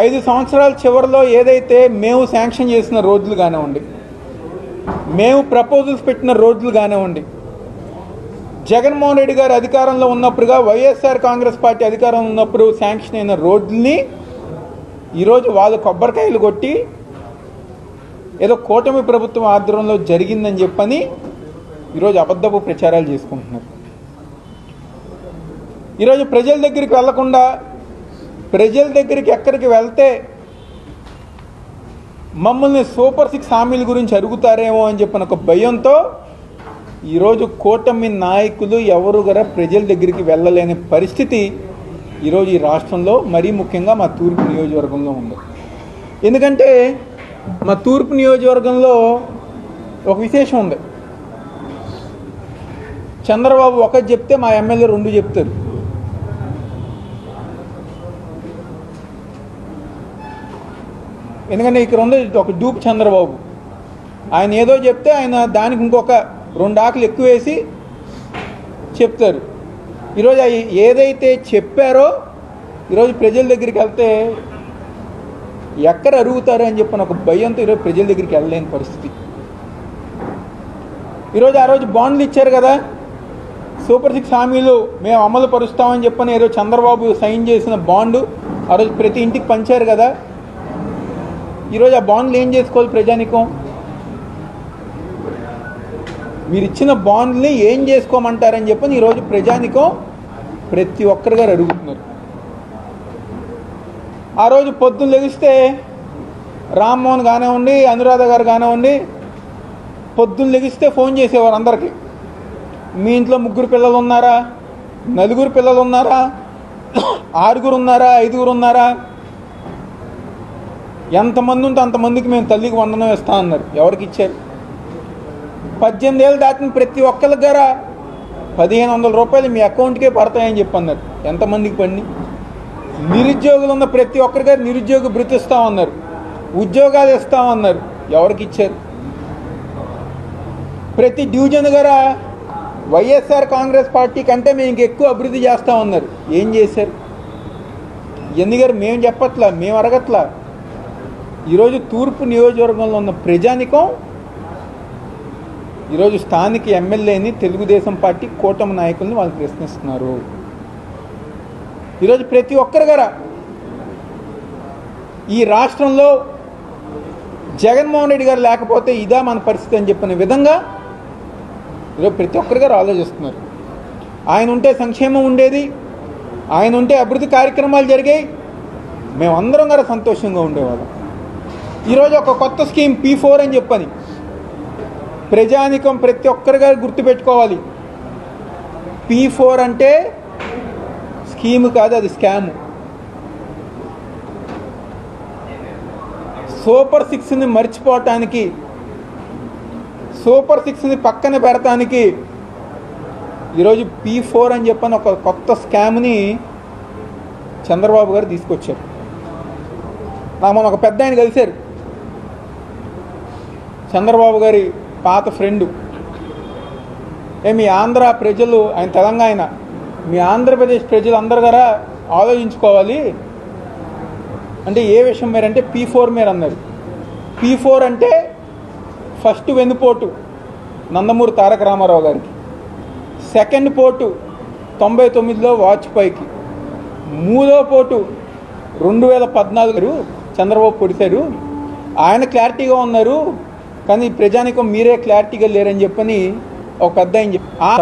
ఐదు సంవత్సరాల చివరిలో ఏదైతే మేము శాంక్షన్ చేసిన రోడ్లు కానివ్వండి మేము ప్రపోజల్స్ పెట్టిన రోడ్లు కానివ్వండి జగన్మోహన్ రెడ్డి గారు అధికారంలో ఉన్నప్పుడుగా వైఎస్ఆర్ కాంగ్రెస్ పార్టీ అధికారంలో ఉన్నప్పుడు శాంక్షన్ అయిన రోడ్లని ఈరోజు వాళ్ళు కొబ్బరికాయలు కొట్టి ఏదో కూటమి ప్రభుత్వం ఆధ్వర్యంలో జరిగిందని చెప్పని ఈరోజు అబద్ధపు ప్రచారాలు చేసుకుంటున్నారు. ఈరోజు ప్రజల దగ్గరికి వెళ్ళకుండా ప్రజల దగ్గరికి ఎక్కడికి వెళ్తే మమ్మల్ని సూపర్ సిక్స్ హామీల గురించి అడుగుతారేమో అని చెప్పిన ఒక భయంతో ఈరోజు కూటమి నాయకులు ఎవరు కూడా ప్రజల దగ్గరికి వెళ్ళలేని పరిస్థితి ఈరోజు ఈ రాష్ట్రంలో మరీ ముఖ్యంగా మా తూర్పు నియోజకవర్గంలో ఉంది. ఎందుకంటే మా తూర్పు నియోజకవర్గంలో ఒక విశేషం ఉంది. చంద్రబాబు ఒకటి చెప్తే మా ఎమ్మెల్యే రెండు చెప్తారు. ఎందుకంటే ఇక్కడ ఉంది ఒక డూప్ చంద్రబాబు. ఆయన ఏదో చెప్తే ఆయన దానికి ఇంకొక రెండు ఆకులు ఎక్కువ వేసి చెప్తారు. ఈరోజు ఏదైతే చెప్పారో ఈరోజు ప్రజల దగ్గరికి వెళ్తే ఎక్కడ అరుగుతారు అని చెప్పిన ఒక భయంతో ఈరోజు ప్రజల దగ్గరికి వెళ్ళలేని పరిస్థితి. ఈరోజు ఆ రోజు బాండ్లు ఇచ్చారు కదా. సూపర్ సిక్స్ హామీలు మేము అమలు పరుస్తామని చెప్పని ఏదో చంద్రబాబు సైన్ చేసిన బాండు ఆ రోజు ప్రతి ఇంటికి పంచారు కదా. ఈరోజు ఆ బాండ్లు ఏం చేసుకోవాలి ప్రజానికం మీరు ఇచ్చిన బాండ్ని ఏం చేసుకోమంటారని చెప్పని ఈరోజు ప్రజానికం ప్రతి ఒక్కరి గారు అడుగుతున్నారు. ఆ రోజు పొద్దున్న లెగిస్తే రామ్మోహన్ కానివ్వండి అనురాధ గారు కానివ్వండి పొద్దున్న లెగిస్తే ఫోన్ చేసేవారు అందరికీ. మీ ఇంట్లో ముగ్గురు పిల్లలు ఉన్నారా? నలుగురు పిల్లలు ఉన్నారా? ఆరుగురు ఉన్నారా? ఐదుగురు ఉన్నారా? ఎంతమంది ఉంటే అంతమందికి మేము తల్లికి వందనం ఇస్తా అన్నారు. ఎవరికి ఇచ్చారు? పద్దెనిమిది ఏళ్ళు దాటిన ప్రతి ఒక్కరి దగ్గర పదిహేను వందల రూపాయలు మీ అకౌంట్కే పడతాయని చెప్పి అన్నారు. ఎంతమందికి పడినాయి? నిరుద్యోగులు ఉన్న ప్రతి ఒక్కరి గారు నిరుద్యోగ బ్రతిస్తామన్నారు ఉద్యోగాలు ఇస్తామన్నారు ఎవరికి ఇచ్చారు? ప్రతి డివిజన్ గార వైఎస్ఆర్ కాంగ్రెస్ పార్టీ కంటే మేము ఇంకెక్కువ అభివృద్ధి చేస్తామన్నారు ఏం చేశారు? ఎందుగారు మేము చెప్పట్లా మేము అడగట్లా? ఈరోజు తూర్పు నియోజకవర్గంలో ఉన్న ప్రజానికం ఈరోజు స్థానిక ఎమ్మెల్యేని తెలుగుదేశం పార్టీ కూటమి నాయకుల్ని వాళ్ళు ప్రశ్నిస్తున్నారు. ఈరోజు ప్రతి ఒక్కరు గారా ఈ రాష్ట్రంలో జగన్మోహన్ రెడ్డి గారు లేకపోతే ఇదా మన పరిస్థితి అని చెప్పిన విధంగా ఈరోజు ప్రతి ఒక్కరు గారు ఆలోచిస్తున్నారు. ఆయన ఉంటే సంక్షేమం ఉండేది ఆయన ఉంటే అభివృద్ధి కార్యక్రమాలు జరిగాయి మేమందరం కూడా సంతోషంగా ఉండేవాళ్ళం. ఈరోజు ఒక కొత్త స్కీమ్ పీ ఫోర్ అని చెప్పని. ప్రజానికం ప్రతి ఒక్కరిగా గుర్తుపెట్టుకోవాలి. పీ ఫోర్ అంటే స్కీమ్ కాదు అది స్కామ్. సూపర్ సిక్స్ని మర్చిపోవటానికి సూపర్ సిక్స్ని పక్కన పెడటానికి ఈరోజు పీ ఫోర్ అని చెప్పని ఒక కొత్త స్కామ్ని చంద్రబాబు గారు తీసుకొచ్చారు. నా మొన్న ఒక పెద్ద ఆయన కలిశారు. చంద్రబాబు గారి పాత ఫ్రెండు. ఏ మీ ఆంధ్ర ప్రజలు ఆయన తెలంగాణ మీ ఆంధ్రప్రదేశ్ ప్రజలు అందరు గారా ఆలోచించుకోవాలి. అంటే ఏ విషయం మీరు అంటే పీ ఫోర్ మీరు అన్నారు పీ ఫోర్ అంటే ఫస్ట్ వెన్నుపోటు నందమూరి తారక రామారావు గారికి. సెకండ్ పోటు తొంభై తొమ్మిదిలో వాజ్పేయికి. మూడో పోటు రెండు వేల పద్నాలుగు చంద్రబాబు పొడిశారు ఆయన క్లారిటీగా ఉన్నారు కానీ ప్రజానికం మీరే క్లారిటీగా లేరని చెప్పని ఒక పెద్ద ఆయన చెప్పి ఆ